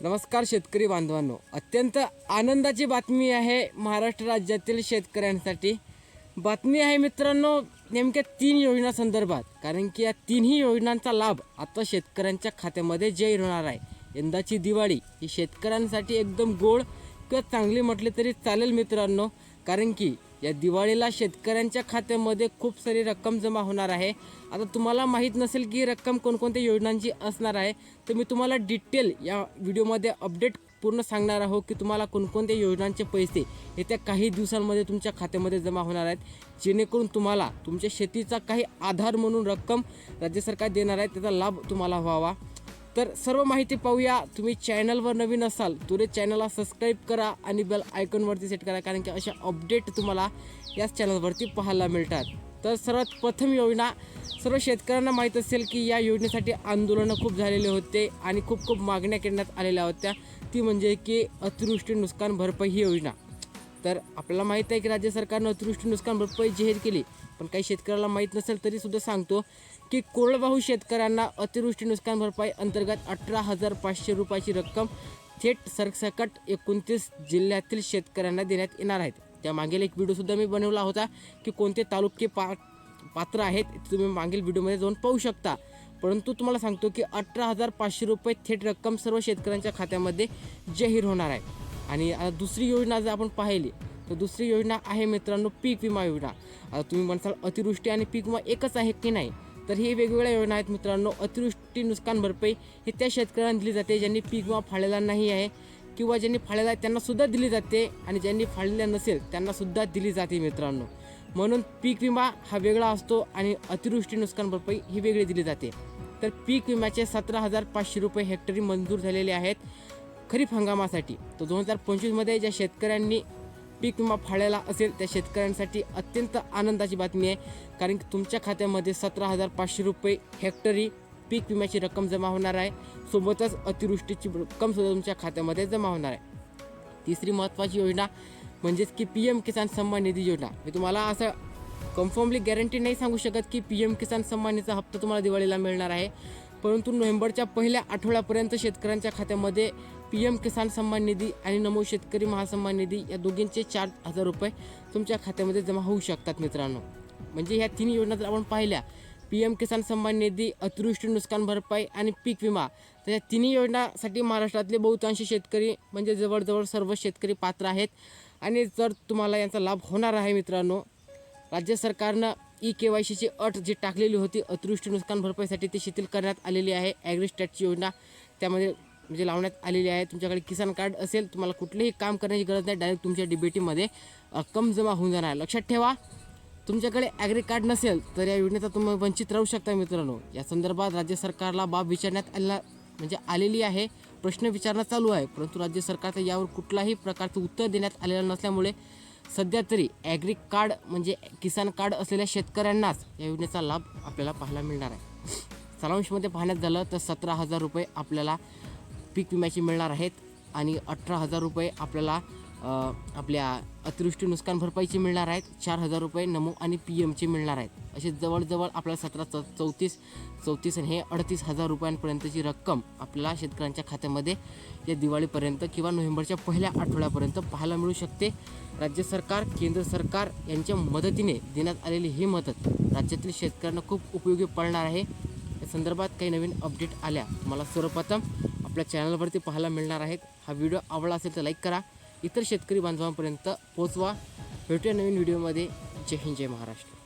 नमस्कार शेतकरी बांधवांनो. अत्यंत आनंदाची बातमी आहे महाराष्ट्र राज्यातील शेतकऱ्यांसाठी. बातमी आहे मित्रांनो नेमक्या तीन योजना संदर्भात. कारण की या तिन्ही योजनांचा लाभ आता शेतकऱ्यांच्या खात्यामध्ये जाहीर होणार आहे. यंदाची दिवाळी ही शेतकऱ्यांसाठी एकदम गोड किंवा चांगली म्हटले तरी चालेल मित्रांनो. कारण की या दिवाळीला शेतकऱ्यांच्या खात्यामध्ये खूप सारी रक्कम जमा होणार आहे. आता तुम्हाला माहीत नसेल की रक्कम कोणकोणत्या योजनांची असणार आहे तर मी तुम्हाला डिटेल या व्हिडिओमध्ये अपडेट पूर्ण सांगणार आहोत की तुम्हाला कोणकोणत्या योजनांचे पैसे येत्या काही दिवसांमध्ये तुमच्या खात्यामध्ये जमा होणार आहेत. जेणेकरून तुम्हाला तुमच्या शेतीचा काही आधार म्हणून रक्कम राज्य सरकार देणार आहे त्याचा लाभ तुम्हाला व्हावा. तर सर्व माहिती पाहूया. तुम्ही चॅनलवर नवीन असाल तुरे चॅनलला सबस्क्राईब करा आणि बेल आयकॉनवरती सेट करा कारण की अशा अपडेट तुम्हाला याच चॅनलवरती पाहायला मिळतात. तर सर्वात प्रथम योजना सर्व शेतकऱ्यांना माहीत असेल की या योजनेसाठी आंदोलनं खूप झालेले होते आणि खूप खूप मागण्या करण्यात आलेल्या होत्या. ती म्हणजे की अतिवृष्टी नुकसान भरपाई ही योजना. तर आपल्याला माहीत आहे की राज्य सरकारनं अतिवृष्टी नुकसान भरपाई जाहीर केली. पण काही शेतकऱ्याला माहीत नसेल तरी सुद्धा सांगतो की कोरडवाहू शेतकऱ्यांना अतिवृष्टी नुकसान भरपाई अंतर्गत अठरा हजार पाचशे रुपयाची रक्कम थेट सरसकट एकोणतीस जिल्ह्यातील शेतकऱ्यांना देण्यात येणार आहेत त्या मागील एक व्हिडिओसुद्धा मी बनवला होता की कोणते तालुके पा पात्र आहेत तुम्ही मागील व्हिडिओमध्ये जाऊन पाहू शकता. परंतु तुम्हाला सांगतो की अठरा हजार पाचशे रुपये थेट रक्कम सर्व शेतकऱ्यांच्या खात्यामध्ये जाहीर होणार आहे. आणि दुसरी योजना जर आपण पाहिली तर दुसरी योजना आहे मित्रांनो पीक विमा योजना. आता तुम्ही म्हणसाल अतिवृष्टी आणि पीक विमा एकच आहे की नाही? तर हे वेगवेगळ्या योजना आहेत मित्रांनो अतिवृष्टी नुकसान भरपाई ही त्या शेतकऱ्यांना दिली जाते ज्यांनी पीक विमा फाळलेला नाही आहे किंवा ज्यांनी फाळलेला आहे त्यांनासुद्धा दिली जाते आणि ज्यांनी फाळलेला नसेल त्यांनासुद्धा दिली जाते मित्रांनो. म्हणून पीक विमा हा वेगळा असतो आणि अतिवृष्टी नुकसान भरपाई ही वेगळी दिली जाते. तर पीक विम्याचे सतरा हजार पाचशे रुपये हेक्टरी मंजूर झालेले आहेत खरीप हंगामासाठी. तर दोन हजार पंचवीसमध्ये ज्या शेतकऱ्यांनी पीक विमा फाळायला असेल त्या शेतकऱ्यांसाठी अत्यंत आनंदाची बातमी आहे. कारण की तुमच्या खात्यामध्ये सतरा हजार पाचशे रुपये हेक्टरी पीक विम्याची रक्कम जमा होणार आहे. सोबतच अतिवृष्टीची रक्कमसुद्धा तुमच्या खात्यामध्ये जमा होणार आहे. तिसरी महत्त्वाची योजना म्हणजेच की पी एम किसान सन्मान निधी योजना. मी तुम्हाला असं कन्फर्मली गॅरंटी नाही सांगू शकत की पी एम किसान सन्मान निधीचा हप्ता तुम्हाला दिवाळीला मिळणार आहे. परंतु नोव्हेंबरच्या पहिल्या आठवड्यापर्यंत शेतकऱ्यांच्या खात्यामध्ये पी एम किसान सन्मान निधी आणि नमो शेतकरी महासन्मान निधी या दोघींचे चार हजार रुपये तुमच्या खात्यामध्ये जमा होऊ शकतात मित्रांनो. म्हणजे ह्या तिन्ही योजना जर आपण पाहिल्या पी एम किसान सन्मान निधी अतिवृष्टी नुकसान भरपाई आणि पीक विमा तर या तिन्ही योजनासाठी महाराष्ट्रातले बहुतांश शेतकरी म्हणजे जवळजवळ सर्व शेतकरी पात्र आहेत. आणि जर तुम्हाला यांचा लाभ होणार आहे मित्रांनो राज्य सरकारनं ई के वाय सीची अट जी टाकलेली होती अतिवृष्टी नुकसान भरपाईसाठी ती शिथिल करण्यात आलेली आहे. ॲग्रिस्टॅटची योजना त्यामध्ये म्हणजे लावण्यात आलेली आहे. तुमच्याकडे किसान कार्ड असेल तुम्हाला कुठलेही काम करण्याची गरज नाही. डायरेक्ट तुमच्या डीबीटीमध्ये रक्कम जमा होऊन जाणार. आहे. लक्षात ठेवा तुमच्याकडे ॲग्री कार्ड नसेल तर या योजनेचा तुम्ही वंचित राहू शकता मित्रांनो. या संदर्भात राज्य सरकारला बाब विचारण्यात आलेला म्हणजे आलेली आहे. प्रश्न विचारणं चालू आहे परंतु राज्य सरकारचं यावर कुठलाही प्रकारचं उत्तर देण्यात आलेलं नसल्यामुळे सध्या तरी ॲग्री कार्ड म्हणजे किसान कार्ड असलेल्या शेतकऱ्यांनाच या योजनेचा लाभ आपल्याला पाहायला मिळणार आहे. सारांशमध्ये पाहण्यात झालं तर सतरा हजार रुपये आपल्याला पीक विम्याचे मिळणार आहेत आणि अठरा हजार रुपये आपल्याला आपल्या अतिवृष्टी नुकसान भरपाईचे मिळणार आहेत. चार हजार रुपये नमो आणि पी एमचे मिळणार आहेत. असे जवळजवळ आपल्याला सतरा चौ चौतीस चौतीस आणि हे अडतीस हजार रुपयांपर्यंतची रक्कम आपल्याला शेतकऱ्यांच्या खात्यामध्ये या दिवाळीपर्यंत किंवा नोव्हेंबरच्या पहिल्या आठवड्यापर्यंत पाहायला मिळू शकते. राज्य सरकार केंद्र सरकार यांच्या मदतीने देण्यात आलेली ही मदत राज्यातील शेतकऱ्यांना खूप उपयोगी पडणार आहे. या संदर्भात काही नवीन अपडेट आल्या तुम्हाला सर्वप्रथम आपल्या चॅनलवरती पाहायला मिळणार आहेत. हा व्हिडिओ आवडला असेल तर लाईक करा. इतर शेतकरी बांधवांपर्यंत पोचवा. भेटूया नवीन व्हिडिओमध्ये. जय हिंद जय महाराष्ट्र.